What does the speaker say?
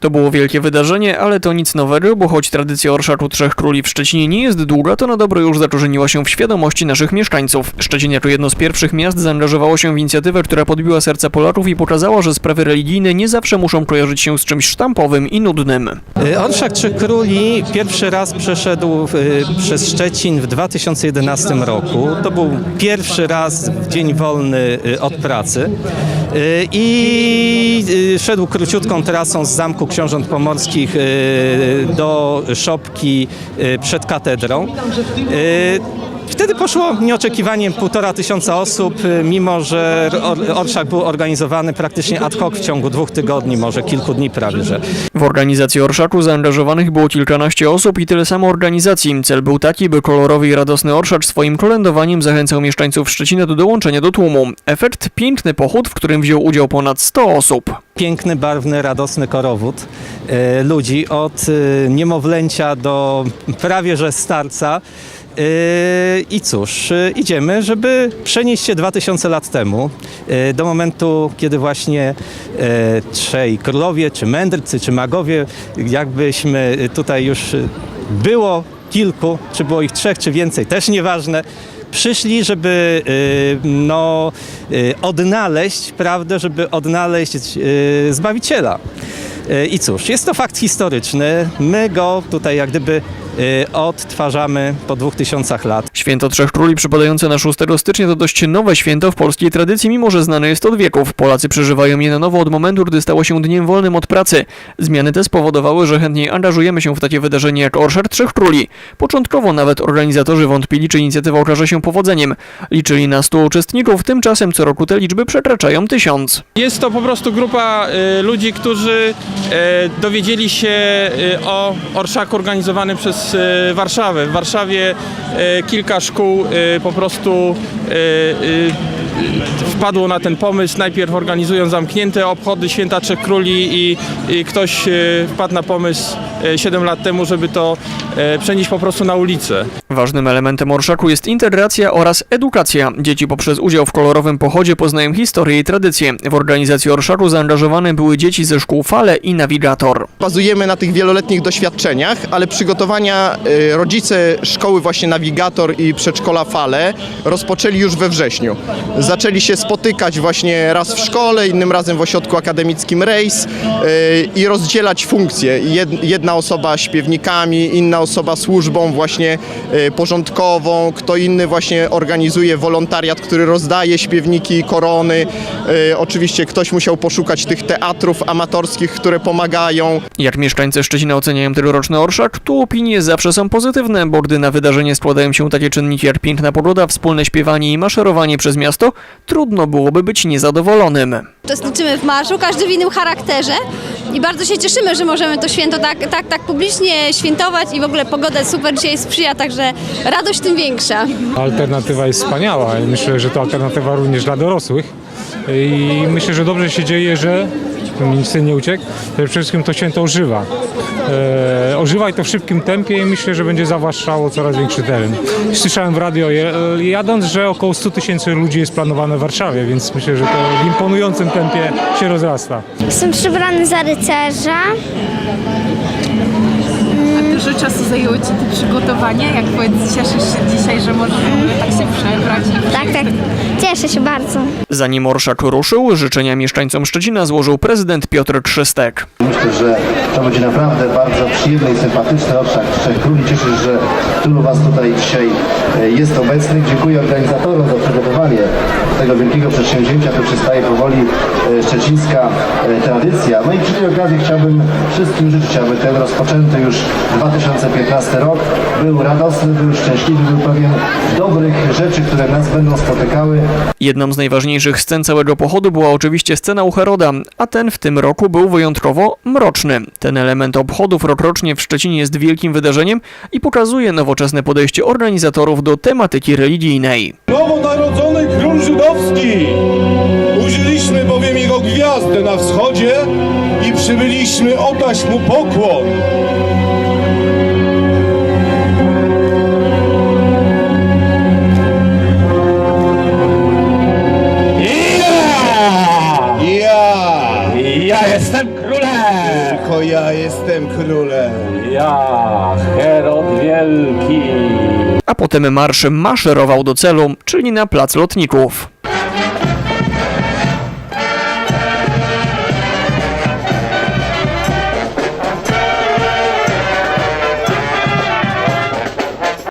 To było wielkie wydarzenie, ale to nic nowego, bo choć tradycja Orszaku Trzech Króli w Szczecinie nie jest długa, to na dobre już zakorzeniła się w świadomości naszych mieszkańców. Szczecin jako jedno z pierwszych miast zaangażowało się w inicjatywę, która podbiła serca Polaków i pokazała, że sprawy religijne nie zawsze muszą kojarzyć się z czymś sztampowym i nudnym. Y, Orszak Trzech Króli pierwszy raz przeszedł y, przez Szczecin w 2011 roku. To był pierwszy raz w dzień wolny y, od pracy. I szedł króciutką trasą z Zamku Książąt Pomorskich y, do szopki y, przed katedrą. Y, Wtedy poszło nieoczekiwanie półtora tysiąca osób, y, mimo że Or- Orszak był organizowany praktycznie ad hoc w ciągu dwóch tygodni, może kilku dni prawie, że. W organizacji Orszaku zaangażowanych było kilkanaście osób i tyle samo organizacji. Cel był taki, by kolorowy i radosny Orszacz swoim kolędowaniem zachęcał mieszkańców Szczecina do dołączenia do tłumu. Efekt piękny pochód, w którym wziął udział ponad 100 osób. piękny, barwny, radosny korowód e, ludzi od e, niemowlęcia do prawie że starca. E, I cóż, e, idziemy, żeby przenieść się 2000 lat temu, e, do momentu, kiedy właśnie trzej królowie, czy mędrcy, czy magowie, jakbyśmy tutaj już było kilku, czy było ich trzech, czy więcej, też nieważne, przyszli, żeby no, odnaleźć prawdę, żeby odnaleźć Zbawiciela. I cóż, jest to fakt historyczny. My go tutaj jak gdyby odtwarzamy po dwóch tysiącach lat. Święto Trzech Króli przypadające na 6 stycznia to dość nowe święto w polskiej tradycji, mimo że znane jest od wieków. Polacy przeżywają je na nowo od momentu, gdy stało się dniem wolnym od pracy. Zmiany te spowodowały, że chętniej angażujemy się w takie wydarzenie jak Orszak Trzech Króli. Początkowo nawet organizatorzy wątpili, czy inicjatywa okaże się powodzeniem. Liczyli na 100 uczestników, tymczasem co roku te liczby przekraczają tysiąc. Jest to po prostu grupa y, ludzi, którzy y, dowiedzieli się y, o orszaku organizowanym przez y, Warszawę. W Warszawie y, kilka szkół y, po prostu wpadło na ten pomysł. Najpierw organizują zamknięte obchody Święta Trzech Króli i, i ktoś wpadł na pomysł y, 7 lat temu, żeby to przenieść po prostu na ulicę. Ważnym elementem orszaku jest integracja oraz edukacja. Dzieci poprzez udział w kolorowym pochodzie poznają historię i tradycje. W organizacji orszaku zaangażowane były dzieci ze szkół Fale i Navigator. Bazujemy na tych wieloletnich doświadczeniach, ale przygotowania y, rodzice szkoły właśnie Navigator i przedszkola Fale rozpoczęli już we wrześniu. Zaczęli się spotykać właśnie raz w szkole, innym razem w ośrodku akademickim Rejs y, i rozdzielać funkcje. Jed, jedna osoba śpiewnikami, inna osoba służbą właśnie y, porządkową, kto inny właśnie organizuje wolontariat, który rozdaje śpiewniki korony. Y, oczywiście ktoś musiał poszukać tych teatrów amatorskich, które pomagają. Jak mieszkańcy Szczecina oceniają tegoroczny orszak, tu opinie zawsze są pozytywne, bo gdy na wydarzenie składają się takie czynniki jak piękna pogoda, wspólne śpiewanie i maszerowanie przez miasto, trudno byłoby być niezadowolonym. Uczestniczymy w marszu, każdy w innym charakterze i bardzo się cieszymy, że możemy to święto tak, tak, tak publicznie świętować i w ogóle pogoda super dzisiaj sprzyja, także radość tym większa. Alternatywa jest wspaniała i myślę, że to alternatywa również dla dorosłych. I myślę, że dobrze się dzieje, że syn nie uciekł, że przede wszystkim to święto ożywa. E, ożywa i to w szybkim tempie i myślę, że będzie zawłaszczało coraz większy teren. Słyszałem w radio jadąc, że około 100 tysięcy ludzi jest planowane w Warszawie, więc myślę, że to w imponującym tempie się rozrasta. Jestem przebrany za rycerza. Dużo czasu zajęło Ci te przygotowania? Jak powiedz, cieszysz się dzisiaj, że możesz tak się przebrać? i Tak, tak. Cieszę się bardzo. Zanim orszak ruszył, życzenia mieszkańcom Szczecina złożył prezydent Piotr Krzystek. Myślę, że to będzie naprawdę bardzo przyjemny i sympatyczny orszak Trzech Króli. Cieszę się, że tylu Was tutaj dzisiaj e, jest obecnych. Dziękuję organizatorom za przygotowanie tego wielkiego przedsięwzięcia. Tu przystaje powoli e, szczecińska e, tradycja. No i przy tej okazji chciałbym wszystkim życzyć, aby ten rozpoczęty już 2015 rok był radosny, był szczęśliwy, był pełen dobrych rzeczy, które nas będą spotykały. Jedną z najważniejszych scen całego pochodu była oczywiście scena u Heroda, a ten w tym roku był wyjątkowo mroczny. Ten element obchodów rokrocznie w Szczecinie jest wielkim wydarzeniem i pokazuje nowoczesne podejście organizatorów do tematyki religijnej. Nowonarodzony król żydowski! Użyliśmy bowiem jego gwiazdę na wschodzie i przybyliśmy oddać mu pokłon. Jestem królem. Ja, Herod Wielki. A potem marsz maszerował do celu, czyli na plac lotników.